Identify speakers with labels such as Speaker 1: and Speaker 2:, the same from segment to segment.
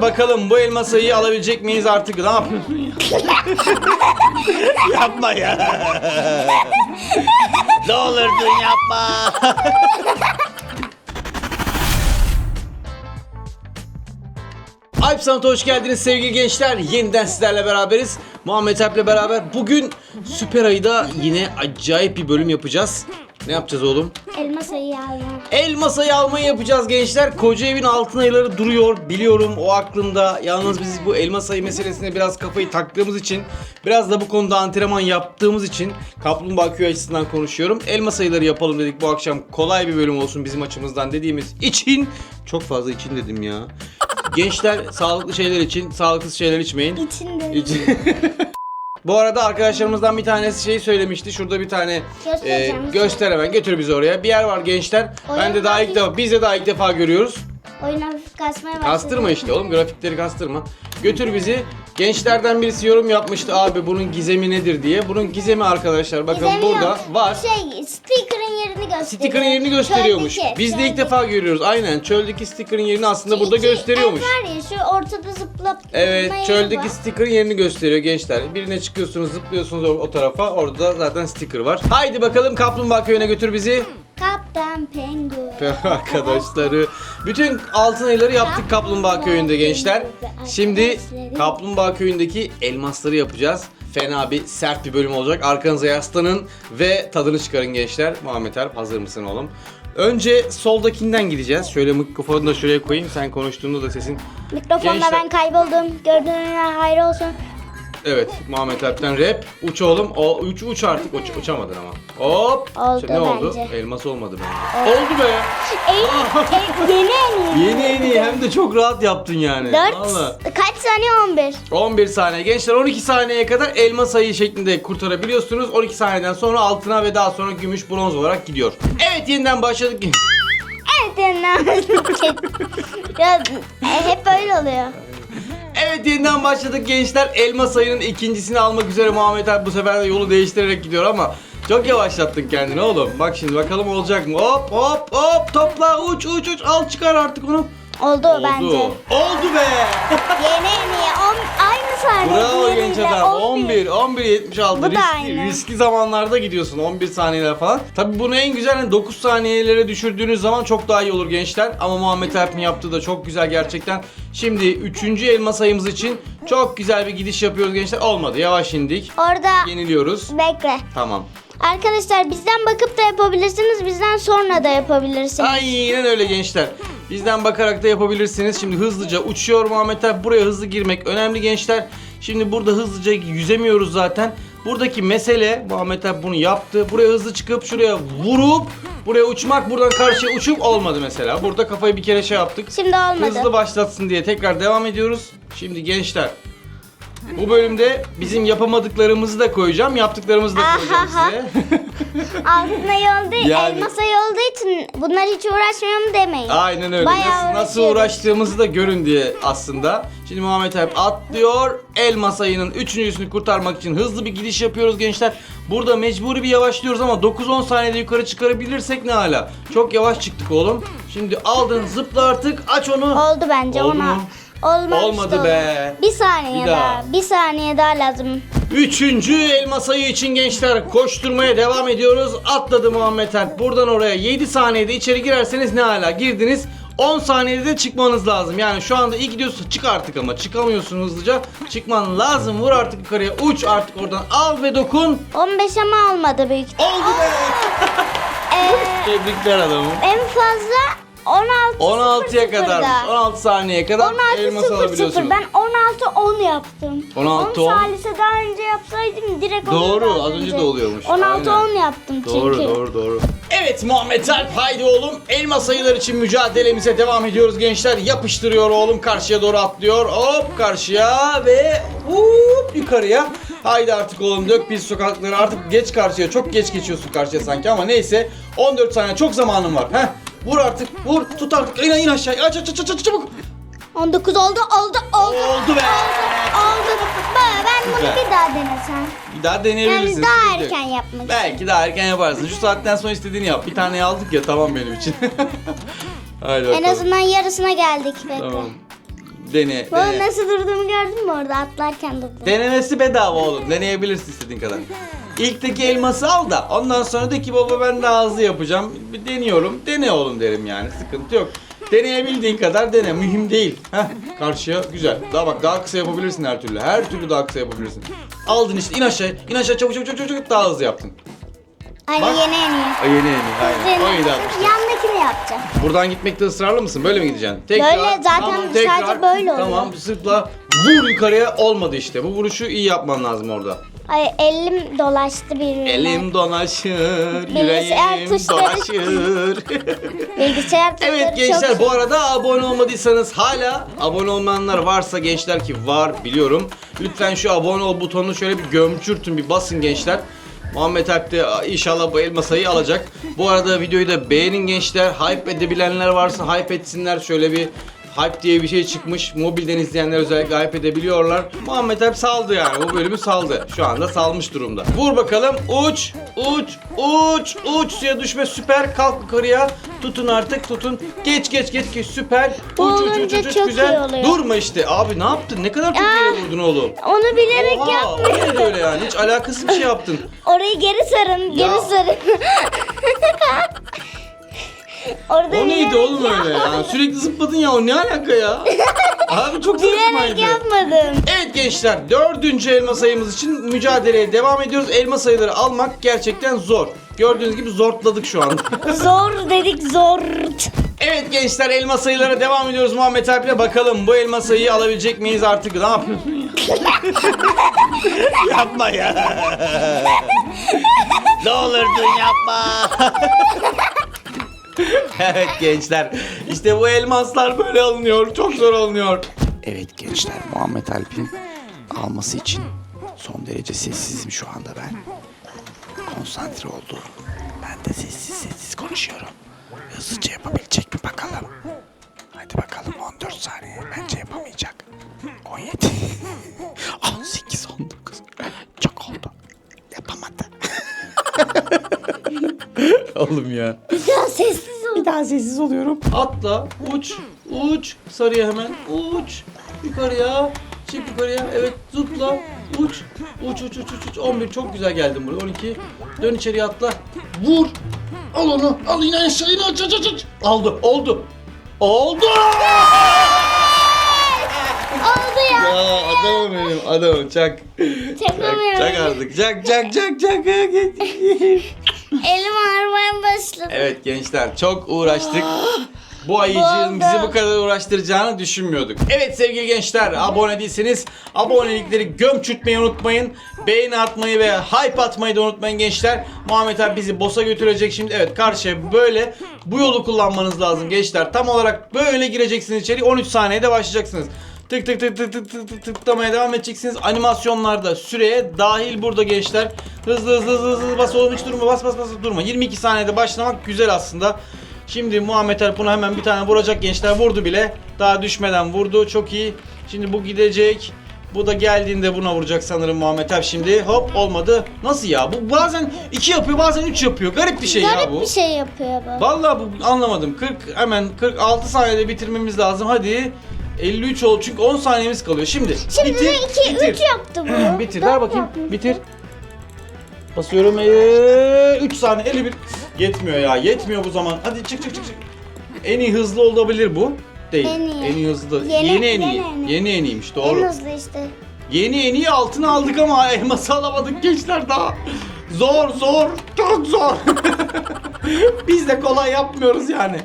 Speaker 1: Bakalım bu elma sayıyı alabilecek miyiz artık? Ne yapıyorsun ya? yapma ya. ne olurdun yapma. Alp Sanat'a hoş geldiniz sevgili gençler. Yeniden sizlerle beraberiz. Muhammed Alp'le beraber bugün Süper Ayı'da yine acayip bir bölüm yapacağız. Ne yapacağız oğlum?
Speaker 2: Elma sayı alma.
Speaker 1: El masayı almayı yapacağız gençler. Koca evin altın ayıları duruyor. Biliyorum o aklımda. Yalnız biz bu elma sayı meselesine biraz kafayı taktığımız için, biraz da bu konuda antrenman yaptığımız için Kaplumbağa Köyü açısından konuşuyorum. Elma sayıları yapalım dedik bu akşam. Kolay bir bölüm olsun bizim açımızdan dediğimiz için. Çok fazla için dedim ya. Gençler sağlıklı şeyler için, sağlıksız şeyler içmeyin.
Speaker 2: İçinde.
Speaker 1: İç- Bu arada arkadaşlarımızdan bir tanesi şey söylemişti. Şurada bir tane e,
Speaker 2: Göstereceğim.
Speaker 1: göster hemen götür bizi oraya. Bir yer var gençler. Ben de daha ilk defa biz de daha ilk defa görüyoruz.
Speaker 2: Oyun hafif kasmaya başladı.
Speaker 1: Kastırma işte oğlum grafikleri kastırma. Götür bizi. Gençlerden birisi yorum yapmıştı abi bunun gizemi nedir diye. Bunun gizemi arkadaşlar bakın
Speaker 2: Gizemi
Speaker 1: burada
Speaker 2: yok.
Speaker 1: var.
Speaker 2: Şey, sticker'ın yerini gösteriyor.
Speaker 1: Sticker'ın yerini gösteriyormuş.
Speaker 2: Çöldeki,
Speaker 1: Biz de ilk
Speaker 2: çöldeki.
Speaker 1: defa görüyoruz. Aynen çöldeki sticker'ın yerini aslında burada
Speaker 2: İki
Speaker 1: gösteriyormuş.
Speaker 2: el var ya şu ortada zıplap
Speaker 1: Evet
Speaker 2: zıplama yeri
Speaker 1: çöldeki
Speaker 2: var.
Speaker 1: sticker'ın yerini gösteriyor gençler. Birine çıkıyorsunuz zıplıyorsunuz o, o tarafa orada zaten sticker var. Haydi bakalım Kaplumbağa köyüne götür bizi.
Speaker 2: Kaptan Penguin.
Speaker 1: Arkadaşları. Bütün altın ayıları yaptık Kaplumbağa köyünde gençler. Şimdi Kaplumbağa köyündeki elmasları yapacağız. Fena bir sert bir bölüm olacak. Arkanıza yaslanın ve tadını çıkarın gençler. Muhammed Erp hazır mısın oğlum? Önce soldakinden gideceğiz. Şöyle mikrofonu da şuraya koyayım. Sen konuştuğunda da sesin
Speaker 2: Mikrofonla
Speaker 1: Gençler-
Speaker 2: ben kayboldum. Gördüğüne hayır olsun.
Speaker 1: Evet Muhammed Alp'ten rap. Uç oğlum. O, uç uç artık. Uç, uçamadın ama. Hop.
Speaker 2: Oldu
Speaker 1: Şimdi ne oldu?
Speaker 2: bence.
Speaker 1: Elmas olmadı bence. Oldu be.
Speaker 2: Ey, ey, yeni en iyi.
Speaker 1: Yeni en iyi hem de çok rahat yaptın yani.
Speaker 2: 4
Speaker 1: Vallahi.
Speaker 2: kaç saniye 11.
Speaker 1: 11 saniye. Gençler 12 saniyeye kadar elma sayı şeklinde kurtarabiliyorsunuz. 12 saniyeden sonra altına ve daha sonra gümüş bronz olarak gidiyor. Evet yeniden başladık.
Speaker 2: Evet yeniden. ya e, hep böyle oluyor.
Speaker 1: Evet yeniden başladık gençler. Elma sayının ikincisini almak üzere Muhammed abi bu sefer de yolu değiştirerek gidiyor ama çok yavaşlattın kendini oğlum. Bak şimdi bakalım olacak mı? Hop hop hop topla uç uç uç al çıkar artık onu.
Speaker 2: Oldu,
Speaker 1: Oldu.
Speaker 2: bence.
Speaker 1: Oldu be.
Speaker 2: Yeni en iyi. On, saniye.
Speaker 1: Bravo genç
Speaker 2: diğerinde
Speaker 1: adam. 11, 11, 76.
Speaker 2: Bu da
Speaker 1: riskli,
Speaker 2: aynı.
Speaker 1: riskli zamanlarda gidiyorsun. 11 saniyeler falan. Tabi bunu en güzel hani 9 saniyelere düşürdüğünüz zaman çok daha iyi olur gençler. Ama Muhammed Alp'in yaptığı da çok güzel gerçekten. Şimdi 3. elma sayımız için çok güzel bir gidiş yapıyoruz gençler. Olmadı. Yavaş indik.
Speaker 2: Orada
Speaker 1: Yeniliyoruz.
Speaker 2: bekle.
Speaker 1: Tamam.
Speaker 2: Arkadaşlar bizden bakıp da yapabilirsiniz. Bizden sonra da yapabilirsiniz.
Speaker 1: Aynen öyle gençler. Bizden bakarak da yapabilirsiniz. Şimdi hızlıca uçuyor Muhammed Alp. Buraya hızlı girmek önemli gençler. Şimdi burada hızlıca yüzemiyoruz zaten. Buradaki mesele Muhammed Alp bunu yaptı. Buraya hızlı çıkıp şuraya vurup buraya uçmak buradan karşıya uçup olmadı mesela. Burada kafayı bir kere şey yaptık.
Speaker 2: Şimdi olmadı.
Speaker 1: Hızlı başlatsın diye tekrar devam ediyoruz. Şimdi gençler bu bölümde bizim yapamadıklarımızı da koyacağım, yaptıklarımızı da koyacağım
Speaker 2: Ahaha.
Speaker 1: size.
Speaker 2: Altına yolda
Speaker 1: Yani-
Speaker 2: elma sayı olduğu için bunlar hiç uğraşmıyorum demeyin.
Speaker 1: Aynen öyle.
Speaker 2: Bayağı
Speaker 1: nasıl, nasıl uğraştığımızı da görün diye aslında. Şimdi Muhammed Alp atlıyor. Elma sayının üçüncüsünü kurtarmak için hızlı bir gidiş yapıyoruz gençler. Burada mecburi bir yavaşlıyoruz ama 9-10 saniyede yukarı çıkarabilirsek ne hala. Çok yavaş çıktık oğlum. Şimdi aldın zıpla artık aç onu.
Speaker 2: Oldu bence
Speaker 1: Oldu
Speaker 2: ona.
Speaker 1: mu?
Speaker 2: Olmamıştı
Speaker 1: Olmadı be.
Speaker 2: Bir saniye
Speaker 1: Bir
Speaker 2: daha.
Speaker 1: daha.
Speaker 2: Bir saniye daha lazım.
Speaker 1: Üçüncü elma sayı için gençler koşturmaya devam ediyoruz. Atladı Muhammed Alp. Buradan oraya 7 saniyede içeri girerseniz ne hala girdiniz. 10 saniyede de çıkmanız lazım. Yani şu anda iyi gidiyorsun. Çık artık ama çıkamıyorsun hızlıca. Çıkman lazım. Vur artık yukarıya. Uç artık oradan. Al ve dokun.
Speaker 2: 15 ama olmadı büyük.
Speaker 1: Oldu be.
Speaker 2: Ee,
Speaker 1: Tebrikler adamım.
Speaker 2: en fazla 16
Speaker 1: 16'ya
Speaker 2: 00'da.
Speaker 1: kadar. 16 saniyeye kadar
Speaker 2: 16
Speaker 1: elmas
Speaker 2: 00
Speaker 1: alabiliyorsunuz.
Speaker 2: ben 16 10 yaptım.
Speaker 1: 16
Speaker 2: 10
Speaker 1: 10.
Speaker 2: salise daha önce yapsaydım direkt
Speaker 1: Doğru, az önce de oluyormuş.
Speaker 2: 16
Speaker 1: Aynen.
Speaker 2: 10 yaptım çünkü.
Speaker 1: Doğru doğru doğru. Evet Muhammed Alp haydi oğlum elma sayılar için mücadelemize devam ediyoruz gençler. Yapıştırıyor oğlum karşıya doğru atlıyor. Hop karşıya ve hop yukarıya. Haydi artık oğlum dök biz sokakları artık geç karşıya çok geç geçiyorsun karşıya sanki ama neyse 14 saniye çok zamanın var. Heh. Vur artık vur tut artık in, in aşağıya aç aç aç aç aç çabuk.
Speaker 2: 19 oldu oldu oldu.
Speaker 1: Oldu be.
Speaker 2: Oldu. Baba ben bunu bir daha denesem.
Speaker 1: Bir daha deneyebilirsin.
Speaker 2: Yani daha
Speaker 1: sıkıntı yok.
Speaker 2: erken yapmak
Speaker 1: Belki daha erken yaparsın. Şu saatten sonra istediğini yap. Bir tane aldık ya tamam benim için. Haydi
Speaker 2: En
Speaker 1: bakalım.
Speaker 2: azından yarısına geldik bekle.
Speaker 1: Tamam. Dene,
Speaker 2: Baba
Speaker 1: dene.
Speaker 2: nasıl durduğumu gördün mü orada atlarken durdum.
Speaker 1: Denemesi bedava oğlum. Deneyebilirsin istediğin kadar. İlkteki elması al da ondan sonra de ki baba ben daha hızlı yapacağım. Bir deniyorum. Dene oğlum derim yani. Sıkıntı yok. Deneyebildiğin kadar dene. Mühim değil. Heh, karşıya güzel. Daha bak daha kısa yapabilirsin her türlü. Her türlü daha kısa yapabilirsin. Aldın işte in aşağı. in aşağı çabuk çabuk çabuk çabuk daha hızlı yaptın.
Speaker 2: Ay
Speaker 1: Bak.
Speaker 2: yeni en iyi.
Speaker 1: Ay yeni yeni. Aynen. O iyi de atmıştın.
Speaker 2: Yandakini yapacağım.
Speaker 1: Buradan gitmekte ısrarlı mısın? Böyle mi gideceksin?
Speaker 2: Böyle zaten sadece böyle oluyor.
Speaker 1: Tamam sırtla vur yukarıya olmadı işte. Bu vuruşu iyi yapman lazım orada.
Speaker 2: Ay elim dolaştı birbirine.
Speaker 1: Elim dolaşır,
Speaker 2: Bilgisayar
Speaker 1: yüreğim
Speaker 2: tuşları.
Speaker 1: dolaşır.
Speaker 2: Bilgisayar tuşları
Speaker 1: evet gençler
Speaker 2: çok...
Speaker 1: bu arada abone olmadıysanız hala abone olmayanlar varsa gençler ki var biliyorum. Lütfen şu abone ol butonunu şöyle bir gömçürtün bir basın gençler. Muhammed Alp de inşallah bu elma sayıyı alacak. Bu arada videoyu da beğenin gençler. Hype edebilenler varsa hype etsinler. Şöyle bir Hype diye bir şey çıkmış. Mobilden izleyenler özellikle hype edebiliyorlar. Muhammed Alp saldı yani. Bu bölümü saldı. Şu anda salmış durumda. Vur bakalım. Uç, uç, uç, uç. Suya düşme süper. Kalk yukarıya. Tutun artık tutun. Geç geç geç geç süper. Uç uç uç uç, uç.
Speaker 2: çok iyi
Speaker 1: güzel.
Speaker 2: oluyor.
Speaker 1: Durma işte. Abi ne yaptın? Ne kadar çok yere vurdun oğlum.
Speaker 2: Onu bilerek
Speaker 1: Oha, o
Speaker 2: yapmıyorum.
Speaker 1: neydi öyle yani? Hiç alakasız bir şey yaptın.
Speaker 2: Orayı geri sarın, geri sarın. Orada
Speaker 1: O neydi oğlum öyle ya? Sürekli zıpladın ya o ne alaka ya? Abi çok
Speaker 2: Bilerek
Speaker 1: saçmaydı.
Speaker 2: yapmadım.
Speaker 1: Evet gençler dördüncü elma sayımız için mücadeleye devam ediyoruz. Elma sayıları almak gerçekten zor. Gördüğünüz gibi zortladık şu anda.
Speaker 2: Zor dedik zor.
Speaker 1: evet gençler elma sayılara devam ediyoruz Muhammed Alp'le. Bakalım bu elma sayıyı alabilecek miyiz artık? Ne yapıyorsun ya? yapma ya. ne olurdun yapma. evet gençler işte bu elmaslar böyle alınıyor. Çok zor alınıyor.
Speaker 3: Evet gençler Muhammed Alp'in alması için son derece sessizim şu anda ben. Konsantre oldu. Ben de sessiz sessiz konuşuyorum. Hızlıca yapabilecek mi bakalım. Hadi bakalım 14 saniye. Bence yapamayacak. 17 18 19 Çok oldu. Yapamadı.
Speaker 1: Oğlum ya.
Speaker 2: Ya sessiz
Speaker 3: oluyorum.
Speaker 1: Atla, uç, uç, sarıya hemen, uç, yukarıya, çık yukarıya, evet zıpla, uç, uç, uç, uç, uç, uç, 11 çok güzel geldin buraya, 12, dön içeriye atla, vur, al onu, al yine aşağı, yine aç, aç, aç, aç. Aldı, oldu, oldu!
Speaker 2: Oldu ya.
Speaker 1: Ya adamım benim, adamım, çak, çak,
Speaker 2: Çakamıyorum.
Speaker 1: çak artık, çak, çak, çak, çak,
Speaker 2: Elim ağrımaya başladı.
Speaker 1: Evet gençler çok uğraştık. Bu ayıcığın bizi bu kadar uğraştıracağını düşünmüyorduk. Evet sevgili gençler abone değilseniz abonelikleri gömçürtmeyi unutmayın. Beğeni atmayı ve hype atmayı da unutmayın gençler. Muhammed abi bizi boss'a götürecek şimdi. Evet karşıya böyle bu yolu kullanmanız lazım gençler. Tam olarak böyle gireceksiniz içeri 13 saniyede başlayacaksınız. Tık tık tık tık tık tık tık tıklamaya devam edeceksiniz. Animasyonlarda süreye dahil burada gençler. Hızlı hızlı hızlı hızlı bas oğlum hiç durma bas bas bas durma. 22 saniyede başlamak güzel aslında. Şimdi Muhammed Alp buna hemen bir tane vuracak gençler vurdu bile. Daha düşmeden vurdu çok iyi. Şimdi bu gidecek. Bu da geldiğinde buna vuracak sanırım Muhammed Alp şimdi. Hop olmadı. Nasıl ya? Bu bazen 2 yapıyor bazen 3 yapıyor. Garip bir şey ya
Speaker 2: Garip
Speaker 1: bu.
Speaker 2: bir şey yapıyor bu.
Speaker 1: Vallahi bu anlamadım. 40 hemen 46 saniyede bitirmemiz lazım. Hadi. 53 oldu çünkü 10 saniyemiz kalıyor. Şimdi,
Speaker 2: Şimdi
Speaker 1: bitir.
Speaker 2: de 2
Speaker 1: bitir.
Speaker 2: 3 yaptı bu.
Speaker 1: bitir.
Speaker 2: Dört
Speaker 1: Ver bakayım.
Speaker 2: yaptı.
Speaker 1: Bitir. Basıyorum. 3 saniye 51. Yetmiyor ya. Yetmiyor bu zaman. Hadi çık çık çık çık. En iyi hızlı olabilir bu. Değil.
Speaker 2: En iyi.
Speaker 1: iyi hızlı.
Speaker 2: Yeni-
Speaker 1: Yeni, en iyi.
Speaker 2: yeni en iyi.
Speaker 1: Yeni en iyiymiş doğru.
Speaker 2: En hızlı işte.
Speaker 1: Yeni en iyi altını aldık ama elması alamadık gençler daha. Zor zor çok zor. Biz de kolay yapmıyoruz yani.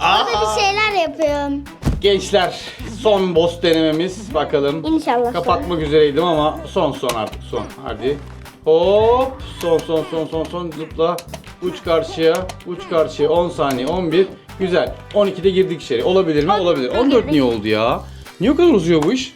Speaker 1: Aa,
Speaker 2: bir şeyler yapıyorum.
Speaker 1: Gençler son boss denememiz bakalım.
Speaker 2: İnşallah.
Speaker 1: Kapatmak üzereydim ama son son artık son. Hadi. Hop son son son son son zıpla. Uç karşıya uç karşıya 10 saniye 11. Güzel. 12'de girdik içeri. Olabilir mi? Olabilir.
Speaker 2: on
Speaker 1: 14
Speaker 2: girdik.
Speaker 1: niye oldu ya? Niye o kadar uzuyor bu iş?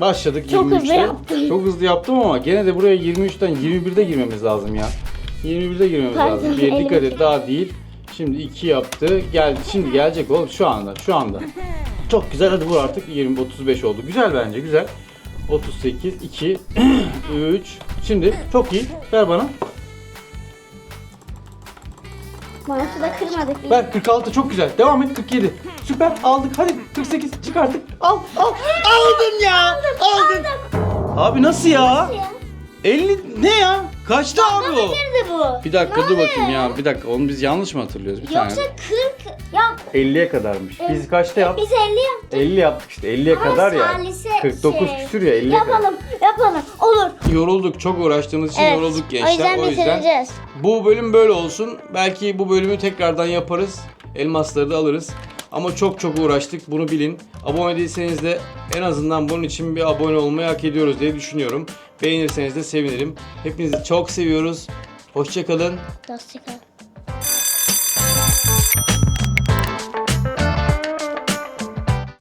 Speaker 1: Başladık
Speaker 2: Çok hızlı
Speaker 1: 23'te.
Speaker 2: yaptın.
Speaker 1: Çok hızlı yaptım ama gene de buraya 23'ten 21'de girmemiz lazım ya. 21'de girmemiz
Speaker 2: Pardon,
Speaker 1: lazım. Bir dikkat
Speaker 2: elim
Speaker 1: et daha değil. Şimdi 2 yaptı. Gel şimdi gelecek oğlum şu anda. Şu anda. Çok güzel hadi vur artık 20 35 oldu. Güzel bence güzel. 38 2 3 Şimdi çok iyi. Ver bana.
Speaker 2: Mouse'u da kırmadık.
Speaker 1: Ver 46 çok güzel. Devam et 47. Süper aldık. Hadi 48 çık artık. Al al. Aldın ya. Aldın. Abi nasıl? Ya. 50 ne ya? Kaçtı abi o?
Speaker 2: Nerede bu?
Speaker 1: Bir dakika dur bakayım ya. Bir dakika onu biz yanlış mı hatırlıyoruz? Bir
Speaker 2: Yoksa
Speaker 1: tane.
Speaker 2: 40 ya
Speaker 1: 50'ye kadarmış. Biz kaçta yaptık?
Speaker 2: biz 50 yaptık.
Speaker 1: 50 yaptık işte. 50'ye
Speaker 2: Ama
Speaker 1: kadar ya.
Speaker 2: salise
Speaker 1: 49
Speaker 2: şey.
Speaker 1: küsür ya 50'ye kadar.
Speaker 2: Yapalım yapalım olur.
Speaker 1: Yorulduk. Çok uğraştığımız için
Speaker 2: Evet.
Speaker 1: yorulduk gençler.
Speaker 2: O yüzden bitireceğiz.
Speaker 1: bu bölüm böyle olsun. Belki bu bölümü tekrardan yaparız. Elmasları da alırız. Ama çok çok uğraştık. Bunu bilin. Abone değilseniz de en azından bunun için bir abone olmayı hak ediyoruz diye düşünüyorum. Beğenirseniz de sevinirim. Hepinizi çok seviyoruz. Hoşçakalın.
Speaker 2: Hoşçakalın.